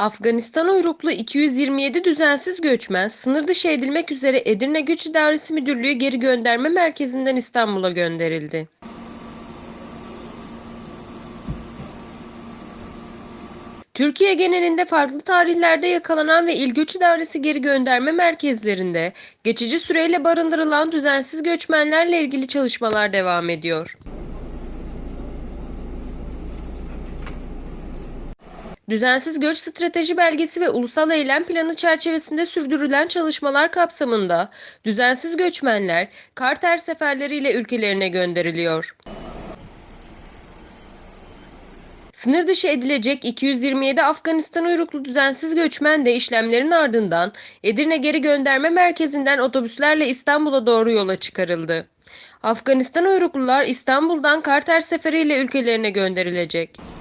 Afganistan uyruklu 227 düzensiz göçmen sınır dışı edilmek üzere Edirne Göç İdaresi Müdürlüğü geri gönderme merkezinden İstanbul'a gönderildi. Türkiye genelinde farklı tarihlerde yakalanan ve İl Göç İdaresi geri gönderme merkezlerinde geçici süreyle barındırılan düzensiz göçmenlerle ilgili çalışmalar devam ediyor. Düzensiz göç strateji belgesi ve ulusal eylem planı çerçevesinde sürdürülen çalışmalar kapsamında düzensiz göçmenler karter seferleriyle ülkelerine gönderiliyor. Sınır dışı edilecek 227 Afganistan uyruklu düzensiz göçmen de işlemlerin ardından Edirne Geri Gönderme Merkezi'nden otobüslerle İstanbul'a doğru yola çıkarıldı. Afganistan uyruklular İstanbul'dan karter seferiyle ülkelerine gönderilecek.